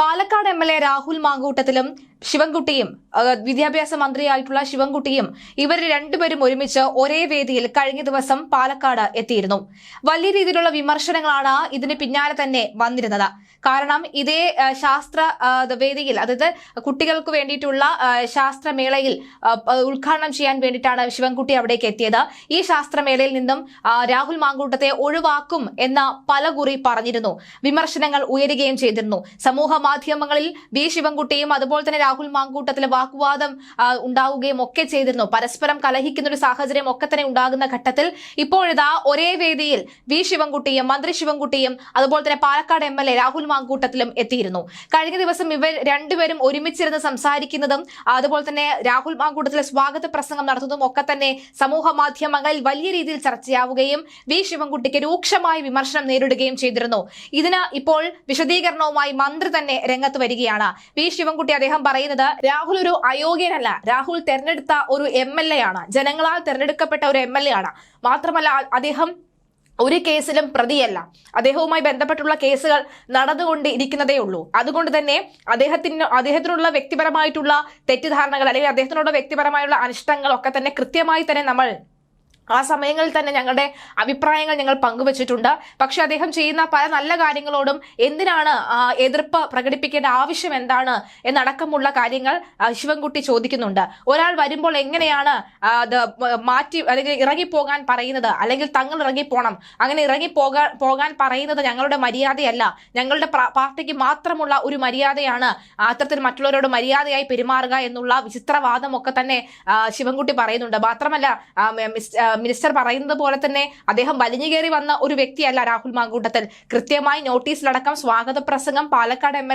Palakkad M L A Rahul മാങ്കൂട്ടത്തിലും ശിവൻകുട്ടിയും വിദ്യാഭ്യാസ മന്ത്രിയായിട്ടുള്ള ശിവൻകുട്ടിയും ഇവർ രണ്ടുപേരും ഒരുമിച്ച് ഒരേ വേദിയിൽ കഴിഞ്ഞ ദിവസം പാലക്കാട് എത്തിയിരുന്നു. വലിയ രീതിയിലുള്ള വിമർശനങ്ങളാണ് ഇതിന് പിന്നാലെ തന്നെ വന്നിരുന്നത്. കാരണം ഇതേ ശാസ്ത്ര വേദിയിൽ അതായത് കുട്ടികൾക്ക് വേണ്ടിയിട്ടുള്ള ശാസ്ത്രമേളയിൽ ഉദ്ഘാടനം ചെയ്യാൻ വേണ്ടിയിട്ടാണ് ശിവൻകുട്ടി അവിടേക്ക് എത്തിയത്. ഈ ശാസ്ത്രമേളയിൽ നിന്നും രാഹുൽ മാങ്കൂട്ടത്തെ ഒഴിവാക്കും എന്ന പല കുറി പറഞ്ഞിരുന്നു. വിമർശനങ്ങൾ ഉയരുകയും ചെയ്തിരുന്നു. സമൂഹ മാധ്യമങ്ങളിൽ വി. ശിവൻകുട്ടിയും അതുപോലെ തന്നെ രാഹുൽ മാങ്കൂട്ടത്തിലെ വാക്കുവാദം ഉണ്ടാവുകയും ഒക്കെ ചെയ്തിരുന്നു. പരസ്പരം കലഹിക്കുന്ന ഒരു സാഹചര്യം ഒക്കെ തന്നെ ഉണ്ടാകുന്ന ഘട്ടത്തിൽ ഇപ്പോഴിതാ ഒരേ വേദിയിൽ വി. ശിവൻകുട്ടിയും മന്ത്രി ശിവൻകുട്ടിയും അതുപോലെ തന്നെ പാലക്കാട് എ രാഹുൽ മാങ്കൂട്ടത്തിലും എത്തിയിരുന്നു. കഴിഞ്ഞ ദിവസം ഇവർ രണ്ടുപേരും ഒരുമിച്ചിരുന്ന് സംസാരിക്കുന്നതും അതുപോലെ തന്നെ രാഹുൽ മാങ്കൂട്ടത്തിലെ സ്വാഗത പ്രസംഗം നടത്തുന്നതും ഒക്കെ തന്നെ സമൂഹ മാധ്യമങ്ങളിൽ വലിയ രീതിയിൽ ചർച്ചയാവുകയും വി. ശിവൻകുട്ടിക്ക് രൂക്ഷമായ വിമർശനം നേരിടുകയും ചെയ്തിരുന്നു. ഇതിന് ഇപ്പോൾ വിശദീകരണവുമായി മന്ത്രി തന്നെ രംഗത്ത് വരികയാണ്. വി. ശിവൻകുട്ടി അദ്ദേഹം പറയുന്നത് രാഹുൽ ഒരു അയോഗ്യനല്ല. രാഹുൽ തെരഞ്ഞെടുത്ത ഒരു എം എൽ എ ആണ്. ജനങ്ങളാൽ തെരഞ്ഞെടുക്കപ്പെട്ട ഒരു എം എൽ എ ആണ്. മാത്രമല്ല അദ്ദേഹം ഒരു കേസിലും പ്രതിയല്ല. അദ്ദേഹവുമായി ബന്ധപ്പെട്ടുള്ള കേസുകൾ നടന്നുകൊണ്ട് ഇരിക്കുന്നതേ ഉള്ളൂ. അതുകൊണ്ട് തന്നെ അദ്ദേഹത്തിന് അദ്ദേഹത്തിനുള്ള വ്യക്തിപരമായിട്ടുള്ള തെറ്റിദ്ധാരണകൾ അല്ലെങ്കിൽ അദ്ദേഹത്തിനുള്ള വ്യക്തിപരമായുള്ള അനിഷ്ടങ്ങൾ ഒക്കെ തന്നെ കൃത്യമായി തന്നെ നമ്മൾ ആ സമയങ്ങളിൽ തന്നെ ഞങ്ങളുടെ അഭിപ്രായങ്ങൾ ഞങ്ങൾ പങ്കുവച്ചിട്ടുണ്ട്. പക്ഷെ അദ്ദേഹം ചെയ്യുന്ന പല നല്ല കാര്യങ്ങളോടും എന്തിനാണ് എതിർപ്പ് പ്രകടിപ്പിക്കേണ്ട ആവശ്യം എന്താണ് എന്നടക്കമുള്ള കാര്യങ്ങൾ ശിവൻകുട്ടി ചോദിക്കുന്നുണ്ട്. ഒരാൾ വരുമ്പോൾ എങ്ങനെയാണ് മാറ്റി അല്ലെങ്കിൽ ഇറങ്ങിപ്പോകാൻ പറയുന്നത്? അല്ലെങ്കിൽ തങ്ങൾ ഇറങ്ങിപ്പോണം. അങ്ങനെ ഇറങ്ങിപ്പോകാൻ പോകാൻ പറയുന്നത് ഞങ്ങളുടെ മര്യാദയല്ല. ഞങ്ങളുടെ പാർട്ടിക്ക് മാത്രമുള്ള ഒരു മര്യാദയാണ്. അത്തരത്തിൽ മറ്റുള്ളവരോട് മര്യാദയായി പെരുമാറുക എന്നുള്ള വിചിത്രവാദമൊക്കെ തന്നെ ശിവൻകുട്ടി പറയുന്നുണ്ട്. മാത്രമല്ല മിനിസ്റ്റർ പറയുന്നത് പോലെ തന്നെ അദ്ദേഹം വലിഞ്ഞു കയറി വന്ന ഒരു വ്യക്തിയല്ല രാഹുൽ മാങ്കൂട്ടത്തിൽ. കൃത്യമായി നോട്ടീസിലടക്കം സ്വാഗത പ്രസംഗം പാലക്കാട് എം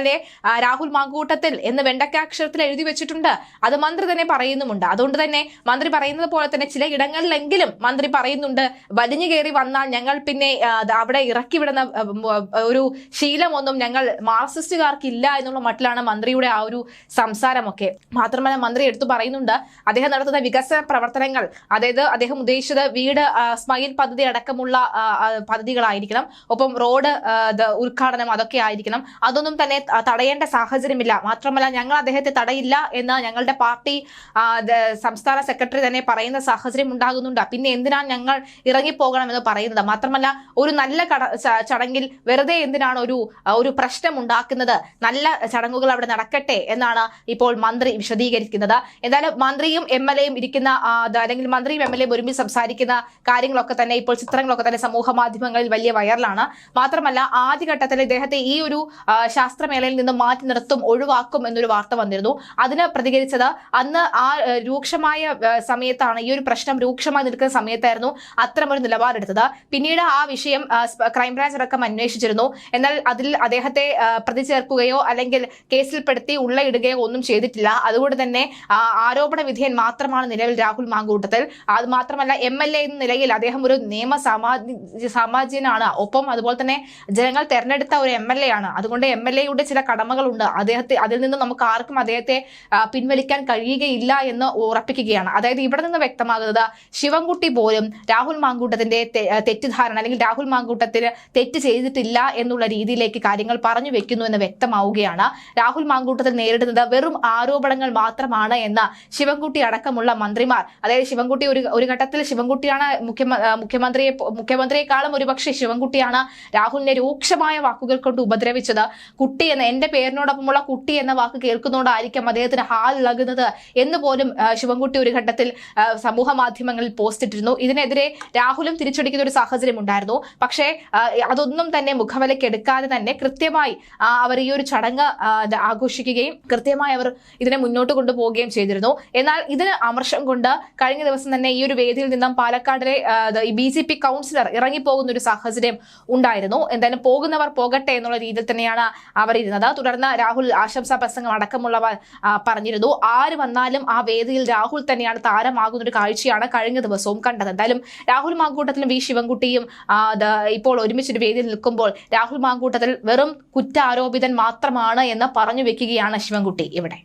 രാഹുൽ മാങ്കൂട്ടത്തിൽ എന്ന് വെണ്ടക്കാക്ഷരത്തിൽ എഴുതി വെച്ചിട്ടുണ്ട്. അത് മന്ത്രി തന്നെ പറയുന്നുമുണ്ട്. അതുകൊണ്ട് തന്നെ മന്ത്രി പറയുന്നത് പോലെ തന്നെ ചില ഇടങ്ങളിലെങ്കിലും മന്ത്രി പറയുന്നുണ്ട് വലിഞ്ഞു കയറി വന്നാൽ ഞങ്ങൾ പിന്നെ അവിടെ ഇറക്കി വിടുന്ന ഒരു ശീലമൊന്നും ഞങ്ങൾ മാർക്സിസ്റ്റുകാർക്ക് ഇല്ല എന്നുള്ള മട്ടിലാണ് മന്ത്രിയുടെ ആ ഒരു സംസാരമൊക്കെ. മാത്രമല്ല മന്ത്രി എടുത്തു പറയുന്നുണ്ട് അദ്ദേഹം നടത്തുന്ന വികസന പ്രവർത്തനങ്ങൾ അതായത് അദ്ദേഹം ഉദ്ദേശിച്ചത് വീട് സ്മൈൽ പദ്ധതി അടക്കമുള്ള പദ്ധതികളായിരിക്കണം. ഒപ്പം റോഡ് ഉദ്ഘാടനം അതൊക്കെ ആയിരിക്കണം. അതൊന്നും തന്നെ തടയേണ്ട സാഹചര്യമില്ല. മാത്രമല്ല ഞങ്ങൾ അദ്ദേഹത്തെ തടയില്ല എന്ന് ഞങ്ങളുടെ പാർട്ടി സംസ്ഥാന സെക്രട്ടറി തന്നെ പറയുന്ന സാഹചര്യം ഉണ്ടാകുന്നുണ്ട്. പിന്നെ എന്തിനാണ് ഞങ്ങൾ ഇറങ്ങിപ്പോകണമെന്ന് പറയുന്നത്? മാത്രമല്ല ഒരു നല്ല ചടങ്ങിൽ വെറുതെ എന്തിനാണ് ഒരു ഒരു പ്രശ്നം ഉണ്ടാക്കുന്നത്? നല്ല ചടങ്ങുകൾ അവിടെ നടക്കട്ടെ എന്നാണ് ഇപ്പോൾ മന്ത്രി വിശദീകരിക്കുന്നത്. എന്തായാലും മന്ത്രിയും എം എൽ എയും ഇരിക്കുന്ന അല്ലെങ്കിൽ മന്ത്രിയും എം എൽ ഒരുമിച്ച് സംസാരിക്കുന്ന കാര്യങ്ങളൊക്കെ തന്നെ ഇപ്പോൾ ചിത്രങ്ങളൊക്കെ തന്നെ സമൂഹ മാധ്യമങ്ങളിൽ വലിയ വൈറലാണ്. മാത്രമല്ല ആദ്യഘട്ടത്തിൽ ഇദ്ദേഹത്തെ ഈ ഒരു ശാസ്ത്രമേളയിൽ നിന്ന് മാറ്റി നിർത്തും ഒഴിവാക്കും എന്നൊരു വാർത്ത വന്നിരുന്നു. അതിന് പ്രതികരിച്ചത് അന്ന് ആ രൂക്ഷമായ സമയത്താണ് ഈ ഒരു പ്രശ്നം രൂക്ഷമായി നിൽക്കുന്ന സമയത്തായിരുന്നു അത്തരമൊരു നിലപാടെടുത്തത്. പിന്നീട് ആ വിഷയം ക്രൈംബ്രാഞ്ച് അടക്കം അന്വേഷിച്ചിരുന്നു. എന്നാൽ അതിൽ അദ്ദേഹത്തെ പ്രതി ചേർക്കുകയോ അല്ലെങ്കിൽ കേസിൽപ്പെടുത്തി ഉള്ളയിടുകയോ ഒന്നും ചെയ്തിട്ടില്ല. അതുകൊണ്ട് തന്നെ ആരോപണ വിധേയൻ മാത്രമാണ് നിലവിൽ രാഹുൽ മാങ്കൂട്ടത്തിൽ. അത് മാത്രമല്ല എം എൽ എ എന്ന നിലയിൽ അദ്ദേഹം ഒരു നിയമ സാമാജി സാമാജ്യനാണ്. ഒപ്പം അതുപോലെ തന്നെ ജനങ്ങൾ തെരഞ്ഞെടുത്ത ഒരു എം എൽ എ ആണ്. അതുകൊണ്ട് എം എൽ എയുടെ ചില കടമകളുണ്ട്. അദ്ദേഹത്തെ അതിൽ നിന്ന് നമുക്ക് ആർക്കും അദ്ദേഹത്തെ പിൻവലിക്കാൻ കഴിയുകയില്ല എന്ന് ഉറപ്പിക്കുകയാണ്. അതായത് ഇവിടെ നിന്ന് വ്യക്തമാകുന്നത് ശിവൻകുട്ടി പോലും രാഹുൽ മാങ്കൂട്ടത്തിന്റെ തെറ്റിദ്ധാരണ അല്ലെങ്കിൽ രാഹുൽ മാങ്കൂട്ടത്തിന് തെറ്റ് ചെയ്തിട്ടില്ല എന്നുള്ള രീതിയിലേക്ക് കാര്യങ്ങൾ പറഞ്ഞു വെക്കുന്നു എന്ന് വ്യക്തമാവുകയാണ്. രാഹുൽ മാങ്കൂട്ടത്തിൽ നേരിടുന്നത് വെറും ആരോപണങ്ങൾ മാത്രമാണ് എന്ന് ശിവൻകുട്ടി അടക്കമുള്ള മന്ത്രിമാർ അതായത് ശിവൻകുട്ടി ഒരു ഒരു ഘട്ടത്തിൽ ശിവൻകുട്ടിയാണ് മുഖ്യമന്ത്രിയെ മുഖ്യമന്ത്രിയെക്കാളും ഒരുപക്ഷെ ശിവൻകുട്ടിയാണ് രാഹുലിനെ രൂക്ഷമായ വാക്കുകൾ കൊണ്ട് ഉപദ്രവിച്ചത്. കുട്ടി എന്ന എന്റെ പേരിനോടൊപ്പമുള്ള കുട്ടി എന്ന വാക്ക് കേൾക്കുന്നതുകൊണ്ടായിരിക്കും അദ്ദേഹത്തിന് ഹാൽ ഇളകുന്നത് എന്ന് പോലും ശിവൻകുട്ടി ഒരു ഘട്ടത്തിൽ സമൂഹ മാധ്യമങ്ങളിൽ പോസ്റ്റ് ഇട്ടിരുന്നു. ഇതിനെതിരെ രാഹുലും തിരിച്ചടിക്കുന്ന ഒരു സാഹചര്യം ഉണ്ടായിരുന്നു. പക്ഷേ അതൊന്നും തന്നെ മുഖവിലയ്ക്ക് എടുക്കാതെ തന്നെ കൃത്യമായി അവർ ഈ ഒരു ചടങ്ങ് ആഘോഷിക്കുകയും കൃത്യമായി അവർ ഇതിനെ മുന്നോട്ട് കൊണ്ടുപോവുകയും ചെയ്തിരുന്നു. എന്നാൽ ഇതിന് അമർഷം കൊണ്ട് കഴിഞ്ഞ ദിവസം തന്നെ ഈ ഒരു വേദിയിൽ നിന്നും പാലക്കാടിലെ ബി ജെ പി കൗൺസിലർ ഇറങ്ങിപ്പോകുന്ന ഒരു സാഹചര്യം ഉണ്ടായിരുന്നു. എന്തായാലും പോകുന്നവർ പോകട്ടെ എന്നുള്ള രീതിയിൽ തന്നെയാണ് അവർ ഇരുന്നത് തുടർന്ന് രാഹുൽ ആശംസാ പ്രസംഗം അടക്കമുള്ളവർ പറഞ്ഞിരുന്നു. ആര് വന്നാലും ആ വേദിയിൽ രാഹുൽ തന്നെയാണ് താരമാകുന്ന ഒരു കാഴ്ചയാണ് കഴിഞ്ഞ ദിവസവും കണ്ടത്. എന്തായാലും രാഹുൽ മാങ്കൂട്ടത്തിലും വി ശിവൻകുട്ടിയും ഇപ്പോൾ ഒരുമിച്ചൊരു വേദിയിൽ നിൽക്കുമ്പോൾ രാഹുൽ മാങ്കൂട്ടത്തിൽ വെറും കുറ്റാരോപിതൻ മാത്രമാണ് എന്ന് പറഞ്ഞു വെക്കുകയാണ് ശിവൻകുട്ടി ഇവിടെ.